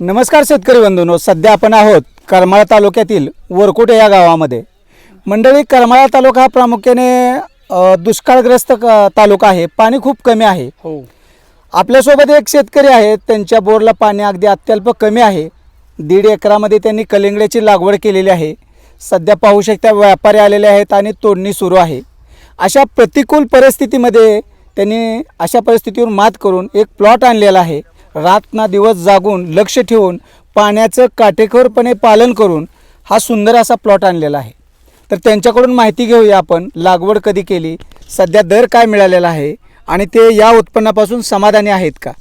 नमस्कार शेतकरी बंधूंनो सध्या आपण आहोत करमाळा तालुक्यातील वरकुटे या गावामध्ये. मंडळी करमाळा तालुका हा प्रामुख्याने दुष्काळग्रस्त तालुका आहे. पाणी खूप कमी आहे. हो. आपल्यासोबत एक शेतकरी आहेत त्यांच्या बोरला पाणी अगदी अत्यल्प कमी आहे. दीड एकरामध्ये त्यांनी कलिंगड्याची लागवड केलेली आहे. सध्या पाहू शकता व्यापारी आलेले आहेत आणि तोडणी सुरू आहे. अशा प्रतिकूल परिस्थितीमध्ये त्यांनी अशा परिस्थितीवर मात करून एक प्लॉट आणलेला आहे. रात ना दिवस जागून लक्ष ठेवून पाण्याचं काटेकोरपणे पालन करून हा सुंदर असा प्लॉट आणलेला आहे. तर त्यांच्याकडून माहिती घेऊया आपण लागवड कधी केली सध्या दर काय मिळालेला आहे आणि ते या उत्पन्नापासून समाधानी आहेत का?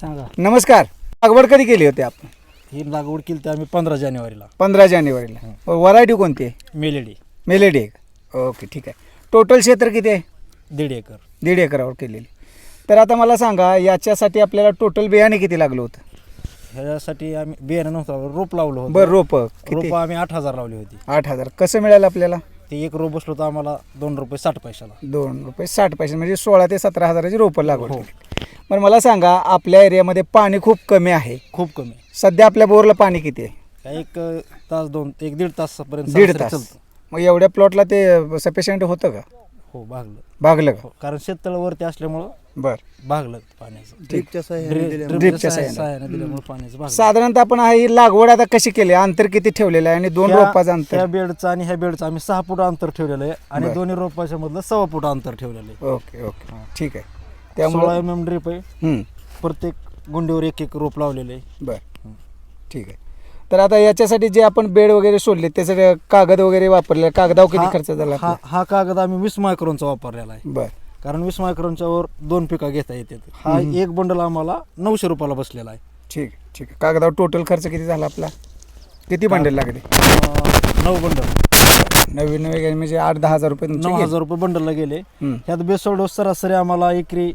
सांगा. नमस्कार. लागवड कधी केली होती आपण? ही लागवड केली तर आम्ही पंधरा जानेवारीला. पंधरा जानेवारीला. व्हरायटी कोणती आहे? मेलेडी. मेलेडी. ओके ठीक आहे. टोटल क्षेत्र किती आहे? दीड एकर. दीड एकरावर केलेली. तर आता मला सांगा याच्यासाठी आपल्याला टोटल बियाणे किती लागलं होतं? ह्यासाठी आम्ही बियाणं नव्हतं रोप लावलं होतं. बरं रोपं रोप आम्ही आठ हजार लावली होती. आठ हजार. कसं मिळालं आपल्याला? ते एक रोप बसलो तर आम्हाला दोन रुपये साठ पैशाला. दोन रुपये साठ पैसे म्हणजे सोळा ते सतरा हजाराची रोपं लागवड हो. केली. बरं मला सांगा आपल्या एरियामध्ये पाणी खूप कमी आहे. खूप कमी सध्या आपल्या बोरला पाणी किती आहे? काय एक तास दोन एक दीड तासपर्यंत दीड तास. चालतं. मग एवढ्या प्लॉटला ते सफिशियंट होतं का? हो भागलं. भागलं का? हो कारण शेततळावरती असल्यामुळं बरं. भागलं पाण्याचं. ड्रीपच्या ड्रिपच्या ड्रिपच्या साह्या- साह्याने. साह्याने दिल्यामुळे पाण्याचं भागलं. साधारणतः आपण हा ही लागवड आता कशी केली? अंतर किती ठेवलेलं आहे आणि दोन त्या- रोपाचं अंतर? त्या बेडचं आणि ह्या बेडचं आम्ही सहा फूट अंतर ठेवलेलं आहे आणि बरं. दोन्ही रोपाच्या मधलं सव्वा फूट अंतर ठेवलेलं आहे. Okay okay. ठीक आहे. सोळा त्यामुळे एम एम ड्रिप आहे प्रत्येक गुंडीवर एक एक रोप लावलेलं आहे. बरं. ठीक आहे. तर आता याच्यासाठी जे आपण बेड वगैरे सोडले त्याचे कागद वगैरे वापरले. कागदावर किती हा- खर्च झाला हा हा कागद आम्ही वीस मायक्रोनचा वापरलेला आहे. बर. कारण वीस मायक्रोनच्या वर दोन पिका घेता येतात. हा एक बंडल आम्हाला नऊशे रुपयाला बसलेला आहे. ठीक आहे ठीक. आहे कागदावर टोटल खर्च किती झाला आपला? किती बंडल लागले? अं, नऊ बंडल. नवीन वगैरे म्हणजे आठ दहा हजार रुपये तुमचे नऊ गेले. हजार रुपये बंडलला गेले. हम्म. ह्यात बेसोड डोस सरासरी आम्हाला एकरी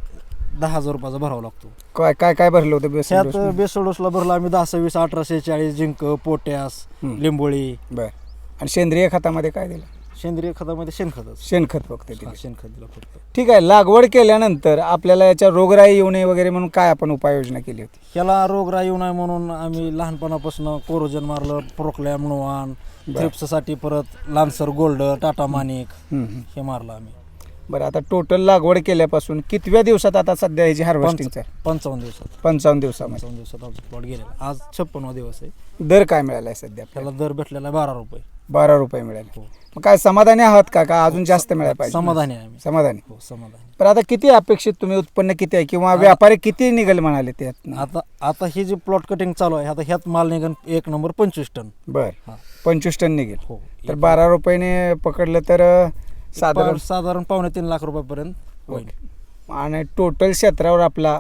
दहा हजार रुपयाचा भरावा लागतो. काय काय काय भरलं होतं बेसन त्यात डोसनं? बेसोड डोसला भरला आम्ही दहा सव्वीस अठराशे चाळीस जिंक पोटॅस हम्म. लिंबोळी. बर. आणि सेंद्रिय खतामध्ये काय दिलं? सेंद्रिय खतामध्ये शेणखतच शेणखत फक्त दिलं हा, शेणखत दिलं फक्त. ठीक आहे लागवड केल्यानंतर आपल्याला याच्या रोगराई येऊ नये वगैरे म्हणून काय आपण उपाययोजना केली होती? ह्याला रोगराई येऊ नये म्हणून आम्ही लहानपणापासून कोरोजन मारलं प्रोक्लॅम नुवान थ्रिप्ससाठी परत लान्सर गोल्ड टाटा मानिक हम्म, हम्म. हे मारलं आम्ही. बरं आता टोटल लागवड केल्यापासून कितव्या दिवसात आता सध्या ह्याची हार्वेस्टिंगचं आहे? पंचावन्न दिवसात. पंचावन्न दिवसामध्ये. पंचावन्न दिवसात आमचा प्लॉट गेलेला. आज छप्पनवा दिवस आहे. दर काय मिळाला आहे सध्या आपल्याला? त्याला दर भेटलेला आहे बारा रुपये. बारा रुपये मिळाले. हो. मग काय समाधानी आहात का? का अजून जास्त मिळायला पाहिजे? समाधानी आहे आम्ही. समाधानी. हो समाधानी. पण आता किती अपेक्षित तुम्ही उत्पन्न किती आहे? किंवा व्यापारी किती निघेल म्हणाले त्यात आता आता ही जी प्लॉट कटिंग चालू आहे आता ह्यात माल निघन एक नंबर पंचवीस टन. बर. हा. पंचवीस टन निघेल. हो. तर बारा रुपयाने पकडलं तर अं, साधारण पा- साधारण पावणे तीन लाख रुपयापर्यंत होईल. आणि टोटल क्षेत्रावर आपला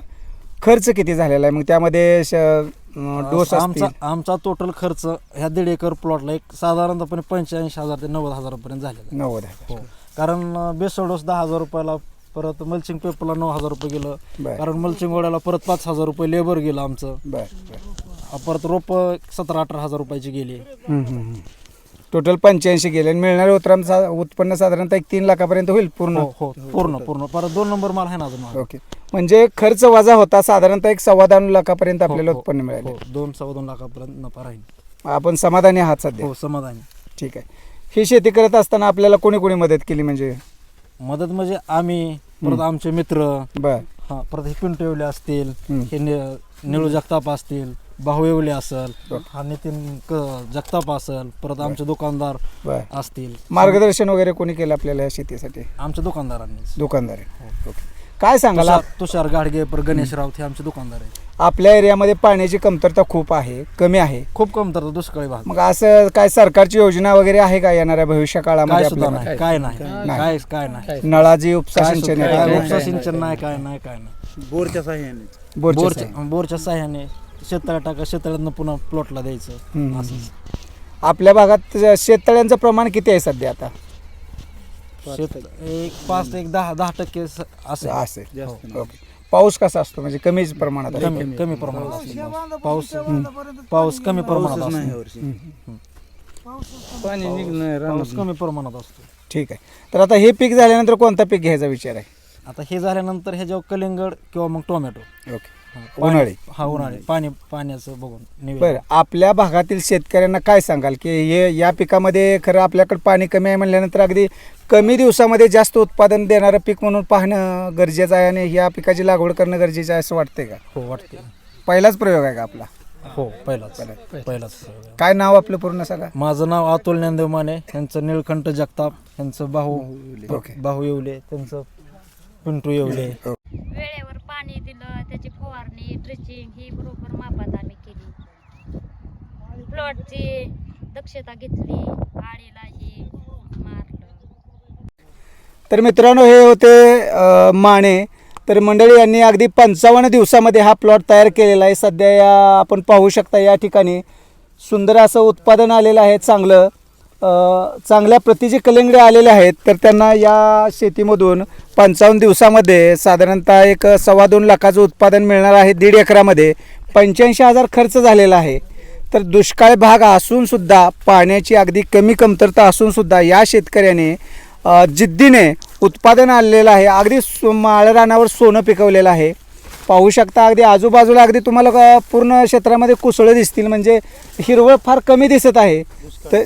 खर्च किती झालेला आहे? मग त्यामध्ये श- डोस आमचा आमचा टोटल खर्च ह्या दीड एकर प्लॉटला एक साधारणतःपणे पंच्याऐंशी हजार ते नव्वद हजारापर्यंत आहे. नव्वद हजार. हो. कारण बेसळ डोस दहा हजार रुपयाला परत मल्चिंग पेपरला नऊ हजार रुपये गेलं. कारण मल्चिंग गोड्याला परत पाच हजार रुपये लेबर गेलं आमचं. परत रोप सतरा अठरा हजार रुपयाची गेली. टोटल पंच्याऐंशी गेले आणि मिळणारे उत्तम सा- उत्पन्न साधारणतः एक तीन लाखापर्यंत होईल पूर्ण? हो हो. पूर्ण पूर्ण. परत दोन नंबर माल आहे ना अजून. ओके म्हणजे खर्च वजा होता साधारणतः एक सव्वा दोन लाखापर्यंत आपल्याला हो, उत्पन्न मिळाले. हो दोन सव्वा दोन लाखापर्यंत नफा राहील. आपण समाधानी आहात सध्या. हो समाधानी. ठीक आहे. ही शेती करत असताना आपल्याला कोणी कोणी मदत केली म्हणजे? मदत म्हणजे आम्ही परत आमचे मित्र बर. हा परत हे पिंटू येवले असतील हम्म. हे नि- निळू जगताप असतील भाऊ येवले असेल हा नितीन क- जगताप असेल परत आमचे दुकानदार बर. असतील. मार्गदर्शन वगैरे कोणी केलं आपल्याला या शेतीसाठी? आमच्या दुकानदारांनी दुकानदार. आहे ओके. काय सांगाल आप- तुषार गाडगे पर गणेश राऊत हे आमचे दुकानदार आहेत. आपल्या एरियामध्ये पाण्याची कमतरता खूप आहे कमी आहे. खूप कमतर दुष्काळी भाग. मग असं काय सरकारची योजना वगैरे आहे का येणाऱ्या भविष्य काय काळामध्ये सुद्धा नाही काय नाही. नाही. काय काय नाही. नळाची उपसा काय सिंचन सुद्धा- आहे काय का? उपसा सिंचन नाही काय नाही काय नाही. बोरच्या साह्याने. बोरच्या बोरच्या बोरच्या साह्याने शेततळ्या टाका शेततळ्यातनं पुन्हा प्लॉटला द्यायचं. हम्म. आपल्या भागात शेततळ्यांचं प्रमाण किती आहे सध्या आता? शेत एक पाच ते एक दहा दहा टक्के स- असं. असे. जास्त ओके. पाऊस कसा असतो? म्हणजे कमीच प्रमाणात. कमी कमी प्रमाणात असतो. पाऊस पाऊस कमी प्रमाणात पाऊसच नाही असतो यावर्षी पाणी निघणं पाऊस कमी प्रमाणात असतो. ठीक आहे. तर आता हे पीक झाल्यानंतर कोणता पीक घ्यायचा विचार आहे? आता हे झाल्यानंतर ह्याच्यावर कलिंगड किंवा मग टोमॅटो. ओके. हा, उन्हाळी. हा उन्हाळी. पाणी पाण्याचं बघून निवेदन. बरं आपल्या भागातील शेतकऱ्यांना काय सांगाल की हे या पिकामध्ये खरं आपल्याकडे पाणी कमी आहे म्हणल्यानंतर अगदी कमी दिवसामध्ये जास्त उत्पादन देणारं पीक म्हणून पाहणं गरजेचं आहे आणि या पिकाची लागवड करणं गरजेचं आहे असं वाटतंय का? हो वाटते पहिलाच प्रयोग आहे का आपला? हो पहिलाच. पहिलाच प्रयोग आहे. काय नाव आपलं पूर्ण सांगा? माझं नाव अतुल ज्ञानदेव माने यांचं निळकंठ जगताप यांचं बाहू ओके. बाहू येवले त्यांचं पिंटू येवले वेळेवर पाणी दिलं त्याची स्ट्रेचिंग ही बरोबर मापात आम्ही केली. प्लॉटची दक्षता घेतली. आळीला ही मारलं. तर मित्रांनो हे होते माने. तर मंडळी यांनी अगदी पंचावन्न दिवसामध्ये हा प्लॉट तयार केलेला आहे. सध्या या आपण पाहू शकता या ठिकाणी सुंदर असं उत्पादन आलेलं आहे चांगलं. चांगल्या प्रतीचे कलिंगडे आलेले आहेत तर त्यांना या शेतीमधून पंचावन्न दिवसामध्ये साधारणतः एक सव्वा दोन लाखाचं उत्पादन मिळणार आहे दीड एकरामध्ये. पंच्याऐंशी हजार खर्च झालेला आहे. तर दुष्काळ भाग असूनसुद्धा पाण्याची अगदी कमी कमतरता असूनसुद्धा या शेतकऱ्याने जिद्दीने उत्पादन आणलेलं आहे. अगदी सो माळ रानावर सोनं पिकवलेलं आहे. पाहू शकता. अगदी आजूबाजूला अगदी तुम्हाला पूर्ण क्षेत्रामध्ये कुसळं दिसतील. म्हणजे हिरवळ फार कमी दिसत आहे. तर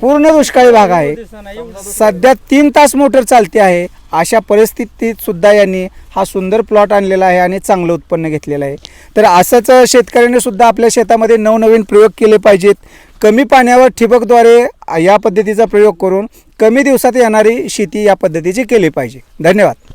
पूर्ण दुष्काळी भाग आहे. सध्या तीन तास मोटर चालते आहे. अशा परिस्थितीत सुद्धा यांनी हा सुंदर प्लॉट आणलेला आहे आणि चांगलं उत्पन्न घेतलेलं आहे. तर असंच शेतकऱ्यांनी सुद्धा आपल्या शेतामध्ये नवनवीन प्रयोग केले पाहिजेत. कमी पाण्यावर ठिबकद्वारे या पद्धतीचा प्रयोग करून कमी दिवसात येणारी शेती या पद्धतीची केली पाहिजे. धन्यवाद.